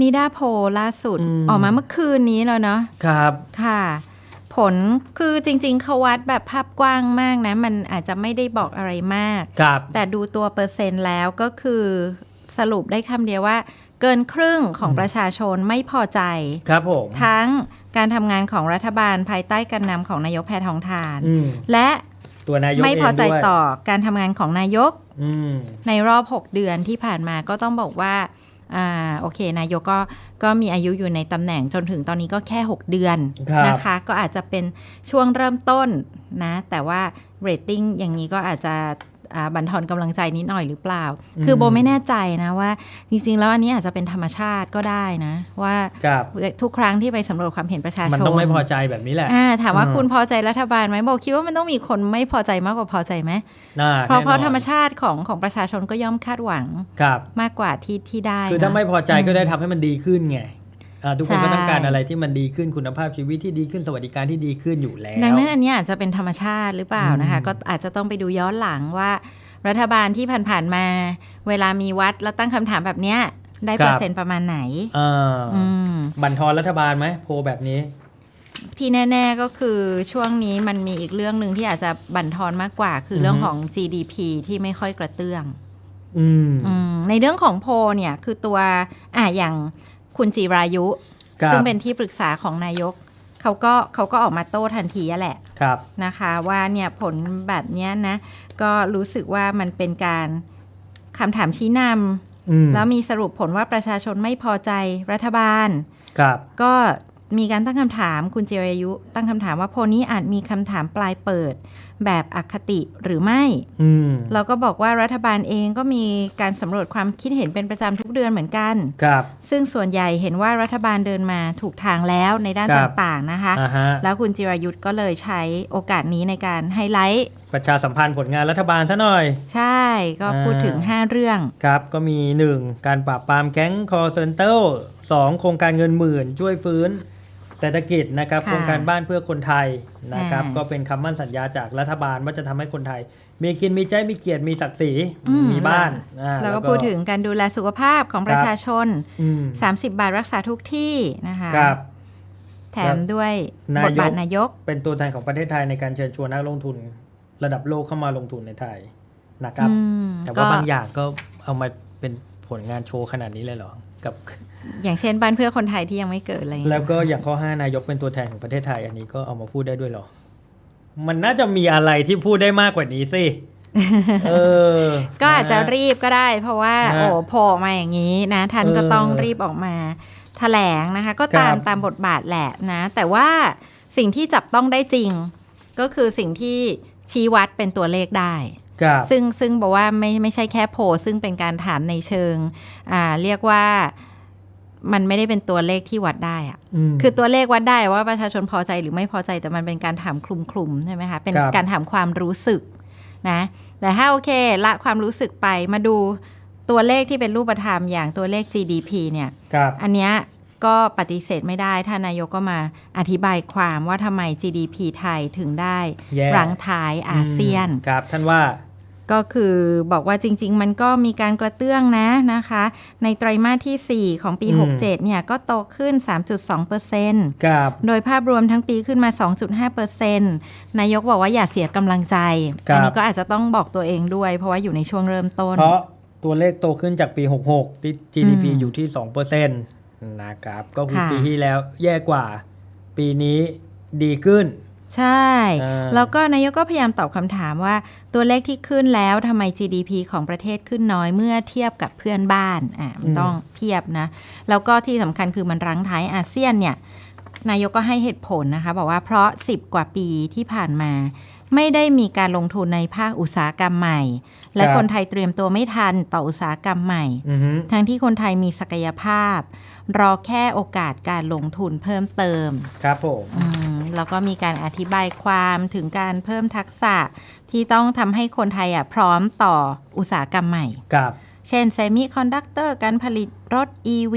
นิดาโพลล่าสุดอืมออกมาเมื่อคืนนี้แล้วเนาะครับค่ะ ผลคือจริง ๆ เขาวัดแบบภาพกว้างมากนะ มันอาจจะไม่ได้บอกอะไรมากครับแต่ดูตัวเปอร์เซ็นต์แล้วก็คือสรุปได้คำเดียวว่า เกินครึ่งของประชาชนไม่พอใจ ครับผมทั้งการทำงานของรัฐบาลภายใต้การนำของนายกแพทองทานอืมและตัวนายกไม่พอใจเงด้วยต่อการทำงานของนายกอืมในรอบ 6 เดือนที่ผ่านมาก็ต้องบอกว่า อ่าโอเค นายกก็ก็มีอายุอยู่ในตำแหน่งจนถึงตอนนี้ก็แค่ 6 เดือนครับนะคะ ก็อาจจะเป็นช่วงเริ่มต้นนะ แต่ว่าเรตติ้งอย่างนี้ก็อาจจะอ่า บันทอนกำลังใจนิดหน่อยหรือเปล่า คือโบไม่แน่ใจนะว่า จริงๆ แล้วอันนี้อาจจะเป็นธรรมชาติก็ได้นะ ว่าครับทุกครั้งที่ไปสำรวจความเห็นประชาชน มันต้องไม่พอใจแบบนี้แหละอ่าถามว่าอืมคุณพอใจรัฐบาลไหมโบคิดว่ามันต้องมีคนไม่พอใจมากกว่าพอใจไหมน่าเพราะแน่นอนเพราะธรรมชาติของของประชาชนก็ย่อมคาดหวังครับมากกว่าที่ที่ได้คือนะถ้าไม่พอใจก็ได้ทำให้มันดีขึ้นไงอ่า ทุกคนใช่ก็ต้องการอะไรที่มันดีขึ้นคุณภาพชีวิตที่ดีขึ้นสวัสดิการที่ดีขึ้นอยู่แล้ว ดังนั้นอันนี้อาจจะเป็นธรรมชาติหรือเปล่านะคะอืมก็อาจจะต้องไปดูย้อนหลังว่า รัฐบาลที่ผ่านๆมา เวลามีวัดแล้วตั้งคำถามแบบเนี้ยได้เปอร์เซ็นต์ประมาณไหนอ่าอืมบันทอนรัฐบาลไหมโพลแบบนี้ ที่แน่ ๆก็คือช่วงนี้มันมีอีกเรื่องหนึ่งที่อาจจะบั่นทอนมากกว่า คืออฮึเรื่องของ GDP ที่ไม่ค่อยกระเตื้องอืมอืมในเรื่องของโพลเนี่ยคือตัวอะอย่าง คุณจีรายุ ครับ ซึ่งเป็นที่ปรึกษาของนายกเขาก็เขาก็ออกมาโต้ทันทีอะแหละ ครับ นะคะว่าเนี่ยผลแบบเนี้ยนะก็รู้สึกว่ามันเป็นการคำถามชี้นอืมำแล้วมีสรุปผลว่าประชาชนไม่พอใจรัฐบาล ครับ ก็มีการตั้งคำถามคุณจิรายุ ตั้งคำถามว่าโพลนี้อาจมีคำถามปลายเปิดแบบอคติหรือไม่อืมเราก็บอกว่ารัฐบาลเองก็มีการสำรวจความคิดเห็นเป็นประจำทุกเดือนเหมือนกันครับ ซึ่งส่วนใหญ่เห็นว่ารัฐบาลเดินมาถูกทางแล้วในด้านครับต่างๆนะคะอ่าฮะแล้วคุณจิรายุทธ์ก็เลยใช้โอกาสนี้ในการไฮไลท์ประชาสัมพันธ์ผลงานรัฐบาลซะหน่อย ใช่ก็พูดถึงอ่า5เรื่อง ครับก็มี 1. การปราบปรามแก๊งคอร์เซนเตอร์2โครงการเงินหมื่นช่วยฟื้น เศรษฐกิจนะครับค่ะโครงการบ้านเพื่อคนไทยนะครับ อ่าก็เป็นคำมั่นสัญญาจากรัฐบาลว่าจะทำให้คนไทย มีกินมีใจมีเกียรติมีศักดิ์ศรีอืมีบ้านอ่าแล้วก็พูดถึงการดูแลสุขภาพของประชาชน อืม30 บาทรักษาทุกที่นะคะครับ แถมด้วยนายก บทบาทนายก เป็นตัวแทนของประเทศไทยในการเชิญชวนนักลงทุน ระดับโลกเข้ามาลงทุนในไทยนะครับ อืมแต่ก็ว่าบางอย่างก็เอามาเป็น ผลงานโชว์ขนาดนี้เลยเหรอกับอย่างเช่นบ้านเพื่อคนไทยที่ยังไม่เกิดอะไรอย่างแล้เงี้วยก็อย่างข้อ5นายกเป็นตัวแทนของประเทศไทย อันนี้ก็เอามาพูดได้ด้วยเหรอ มันน่าจะมีอะไรที่พูดได้มากกว่านี้สิเออก็อาจจะนรีบก็ได้ เพราะว่าฮะโอ้โผล่มาอย่างนี้นะท่านก็เออต้องรีบออกมาแถลงนะคะ ก็ตามครับตามบทบาทแหละนะ แต่ว่าสิ่งที่จับต้องได้จริง ก็คือสิ่งที่ชี้วัดเป็นตัวเลขได้ครับ ซึ่งซึ่งบอกว่าไม่ไม่ใช่แค่โพลซึ่งเป็นการถามในเชิงอ่าเรียกว่ามันไม่ได้เป็นตัวเลขที่วัดได้อะมคือตัวเลขวัดได้ว่าประชาชนพอใจหรือไม่พอใจแต่มันเป็นการถามคลุมๆใช่ไหมคะเป็นครับการถามความรู้สึกนะแต่ถ้าโอเคละความรู้สึกไปมาดูตัวเลขที่เป็นรูปธรรมอย่างตัวเลข GDP เนี่ยครับอันเนี้ย ก็ปฏิเสธไม่ได้ท่านนายกก็มาอธิบายความว่าทำไม GDP ไทยถึงได้แย่รั้งท้ายอาเซียนอืมครับท่านว่าก็คือบอกว่าจริง ๆ มันก็มีการกระเตื้องนะนะคะ ในไตรมาสที่ 4 ของปีอืม67 เนี่ย ก็โตขึ้น 3.2%ครับโดยภาพรวมทั้งปีขึ้นมา 2.5%นายกบอกว่าอย่าเสียกำลังใจครับอันี้ก็อาจจะต้องบอกตัวเองด้วย เพราะว่าอยู่ในช่วงเริ่มต้น เพราะตัวเลขโตขึ้นจากปี 66ที่ GDP อืมอยู่ที่ 2%นะครับก็คือค่ะ ปีที่แล้วแย่กว่า ปีนี้ดีขึ้น ใช่ อ่า แล้วก็นายกก็พยายามตอบคำถามว่าตัวเลขที่ขึ้นแล้วทำไม GDP ของประเทศขึ้นน้อยเมื่อเทียบกับเพื่อนบ้านอะมันต้องเทียบนะ แล้วก็ที่สำคัญคือมันรั้งท้ายอาเซียนเนี่ย นายกก็ให้เหตุผลนะคะ บอกว่าเพราะ 10 กว่าปีที่ผ่านมา ไม่ได้มีการลงทุนในภาคอุตสาหกรรมใหม่ และครับคนไทยเตรียมตัวไม่ทันต่ออุตสาหกรรมใหม่อือฮึทั้งที่คนไทยมีศักยภาพ รอแค่โอกาสการลงทุนเพิ่มเติม ครับผมอืมแล้วก็มีการอธิบายความถึงการเพิ่มทักษะที่ต้องทำให้คนไทยอะพร้อมต่ออุตสาหกรรมใหม่กับ เช่นเซมิคอนดักเตอร์การผลิตรถ EV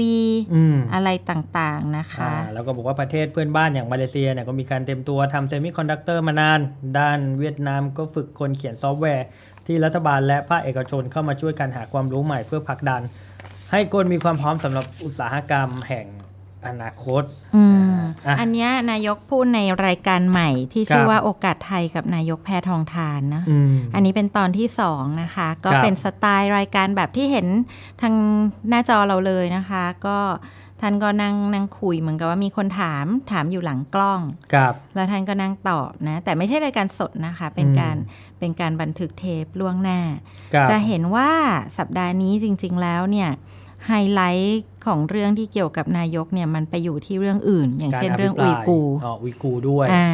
อืมอะไรต่างๆนะคะ อ่าแล้วก็บอกว่าประเทศเพื่อนบ้านอย่างมาเลเซียเนี่ยก็มีการเต็มตัวทำเซมิคอนดักเตอร์มานาน ด้านเวียดนามก็ฝึกคนเขียนซอฟต์แวร์ ที่รัฐบาลและภาคเอกชนเข้ามาช่วยกันหาความรู้ใหม่เพื่อผลักดัน ให้คนมีความพร้อมสำหรับอุตสาหกรรมแห่งอนาคตอืม อะ อันเนี้ยนายกพูดในรายการใหม่ที่ชื่อครับว่าโอกาสไทยกับนายกแพทองทานนะ อืม อันนี้เป็นตอนที่สองนะคะ ก็ครับเป็นสไตล์รายการแบบที่เห็นทางหน้าจอเราเลยนะคะ ก็ท่านก็นั่งนั่งคุยเหมือนกับว่ามีคนถามถามอยู่หลังกล้องกับ แล้วท่านก็นั่งตอบนะ แต่ไม่ใช่รายการสดนะคะ เป็นอืม การเป็นการบันทึกเทปล่วงหน้ากับ จะเห็นว่าสัปดาห์นี้จริง ๆ แล้วเนี่ย ไฮไลท์ของเรื่องที่เกี่ยวกับนายกเนี่ยมันไปอยู่ที่เรื่องอื่น อย่างเช่นเรื่องอุยกูร์อ๋ออุยกูร์ด้วยอ่า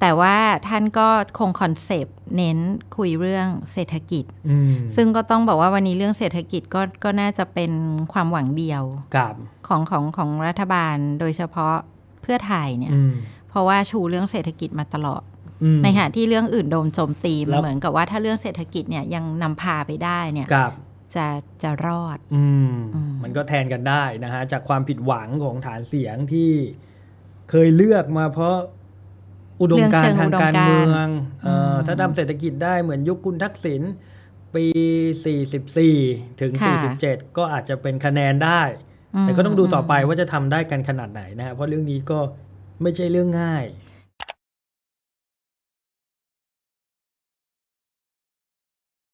แต่ว่าท่านก็คงคอนเซปต์เน้นคุยเรื่องเศรษฐกิจอืมซึ่งก็ต้องบอกว่าวันนี้เรื่องเศรษฐกิจก็ก็น่าจะเป็นความหวังเดียวกับของของของรัฐบาลโดยเฉพาะเพื่อไทยเนี่ยอืมเพราะว่าชูเรื่องเศรษฐกิจมาตลอดอืมในขณะที่เรื่องอื่นโดนโจมตีแล้วเหมือนกับว่าถ้าเรื่องเศรษฐกิจเนี่ยยังนำพาไปได้เนี่ยกับ จะจะรอดอืมอืมมันก็แทนกันได้นะฮะ จากความผิดหวังของฐานเสียงที่เคยเลือกมาเพราะอุดมการณ์ทางการเมืองเอ่อถ้าทำเศรษฐกิจได้เหมือนยุคคุณทักษิณปี 44 ถึงค่ะ47 ก็อาจจะเป็นคะแนนได้มแต่ก็ต้องดูต่อไปว่าจะทำได้กันขนาดไหนนะฮะเพราะเรื่องนี้ก็ไม่ใช่เรื่องง่าย